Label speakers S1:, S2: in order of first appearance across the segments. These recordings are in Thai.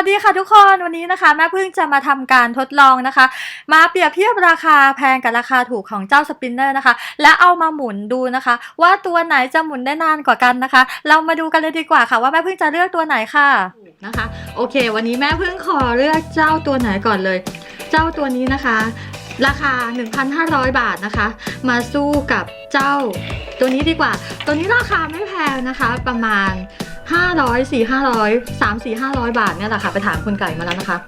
S1: สวัสดีค่ะทุกคนวันนี้นะคะแม่พึ่งจะมาทำการทดลองนะคะ มาเปรียบเทียบราคาแพงกับราคาถูกของเจ้าสปินเนอร์นะคะ และเอามาหมุนดูนะคะ ว่าตัวไหนจะหมุนได้นานกว่ากันนะคะ เรามาดูกันเลยดีกว่าค่ะ ว่าแม่พึ่งจะเลือกตัวไหนค่ะนะคะ โอเค วันนี้แม่พึ่งขอเลือกเจ้าตัวไหนก่อนเลย เจ้าตัวนี้นะคะ ราคา 1,500 บาทนะคะ มาสู้กับเจ้าตัวนี้ดีกว่า ตัวนี้ราคาไม่แพงนะคะ ประมาณ 500 4 500 3 4 500 บาทเนี่ยแหละค่ะ ไปถามคุณไก่มาแล้วนะคะ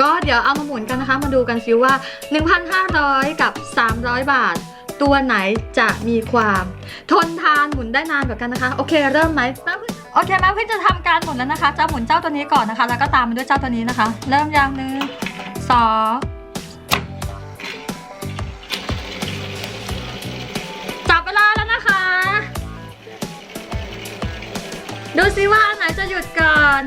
S1: ก็เดี๋ยวเอามาหมุนกันนะคะ มาดูกันซิว่า 1,500 กับ 300 บาท ตัวไหนจะมีความ ทนทานหมุนได้นานกว่ากันนะคะ โอเค เริ่มไหมแม่พึ่งโอเคแม่พึ่งจะทำการหมุนแล้วนะคะ จะหมุนเจ้าตัวนี้ก่อนนะคะ แล้วก็ตามมาด้วยเจ้าตัวนี้นะคะ เริ่มอย่างหนึ่งสอง ดูซิว่าอันไหนจะหยุดก่อน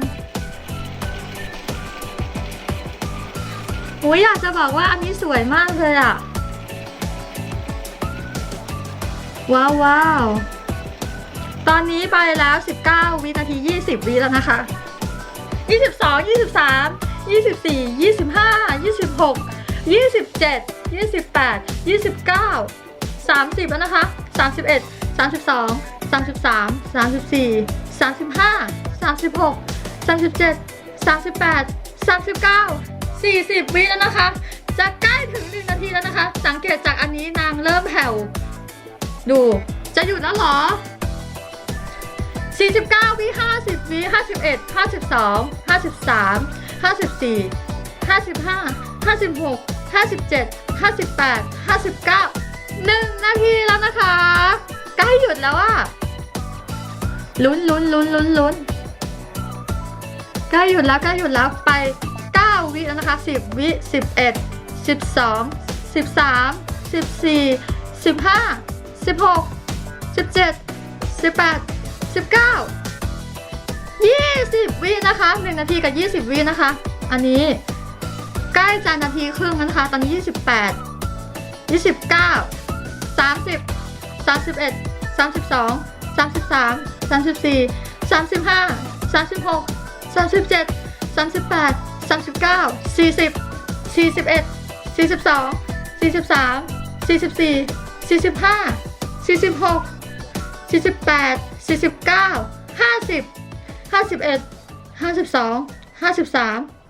S1: อุ้ยอยากจะบอกว่าอันนี้สวยมากเลยอะว้าวว้าวตอนนี้ไปแล้ว 19 วินาที 20 วิแล้วนะคะ 22 23 24 25 26 27 28 29 30แล้วนะคะ 31 32 33 34 35 36 37 38 39 40 วิแล้วนะคะ จะใกล้ถึง 1 นาทีแล้วนะคะ สังเกตจากอันนี้นางเริ่มแผ่ว ดู จะหยุดแล้วหรอ 49 วิ 50 วิ 51 52 53 54 55 56 57 58 59 1 นาทีแล้วนะคะ ใกล้หยุดแล้วอะ ลุ้นลุ้นลุ้นลุ้นลุ้นใกล้หยุดแล้วใกล้หยุดแล้วไป 9 วิแล้วนะคะ 10 วิ 11 12 13 14 15 16 17 18 19 20 วินะคะ 1 นาทีกับ 20 วินะคะ อันนี้ใกล้จะนาทีครึ่งนะคะ ตอนนี้ 28 29 30 31 32 33 34 35 36 37 38 39 40 41 42 43 44 45 46 48 49 50 51 52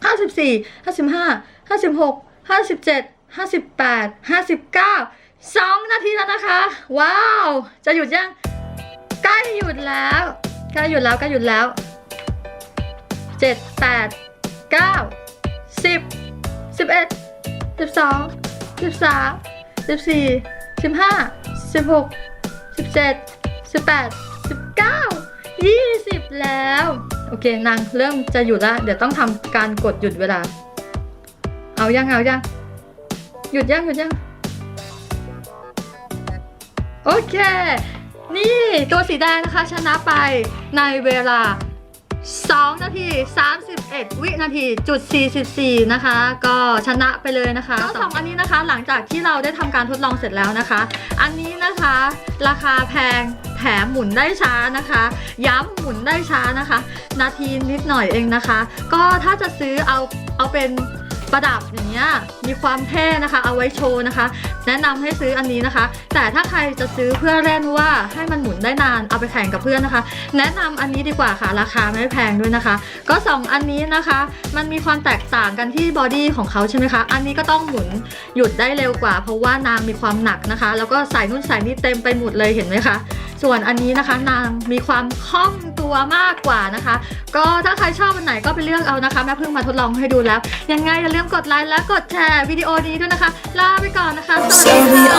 S1: 53 54 55 56 57 58 59 2 นาทีแล้วนะคะ ว้าว จะหยุดยัง ใกล้หยุดแล้วใกล้หยุดแล้วใกล้หยุดแล้วเจ็ดแปดเก้าสิบสิบเอ็ดสิบสองสิบสามสิบสี่สิบห้าสิบหกสิบเจ็ดสิบแปดสิบเก้ายี่สิบแล้ว โอเคนางเริ่มจะหยุดละเดี๋ยวต้องทำการกดหยุดเวลา เอายังเอายังหยุดยังหยุดยังโอเค นี่ตัวสีแดงนะคะชนะไปในเวลา 2 นาที 31 วินาทีจุด 44 นะคะ ก็ชนะไปเลยนะคะก็สองอันนี้นะคะหลังจากที่เราได้ทำการทดลองเสร็จแล้วนะคะ อันนี้นะคะราคาแพงแถมหมุนได้ช้านะคะ ย้ำหมุนได้ช้านะคะ นาทีนิดหน่อยเองนะคะ ก็ถ้าจะซื้อเอาเอาเป็น ประดับอย่างเงี้ยมีความเท่นะคะ เอาไว้โชว์นะคะ แนะนำให้ซื้ออันนี้นะคะ แต่ถ้าใครจะซื้อเพื่อเล่นว่าให้มันหมุนได้นานเอาไปแข่งกับเพื่อนนะคะ แนะนำอันนี้ดีกว่าค่ะ ราคาไม่แพงด้วยนะคะ ก็ 2 อันนี้นะคะ มันมีความแตกต่างกันที่บอดี้ของเขาใช่ไหมคะอันนี้ก็ต้องหมุนหยุดได้เร็วกว่า เพราะว่านางมีความหนักนะคะ แล้วก็ใส่นู่นใส่นี่เต็มไปหมดเลยเห็นไหมคะส่วนอันนี้นะคะนางมีความคล่อง ตัวมากกว่านะคะ ก็ถ้าใครชอบอันไหนก็ไปเลือกเอานะคะแม่พึ่งมาทดลองให้ดูแล้ว ยังไงอย่าลืมกดไลค์และกดแชร์วิดีโอนี้ด้วยนะคะลาไปก่อนนะคะสวัสดีค่ะ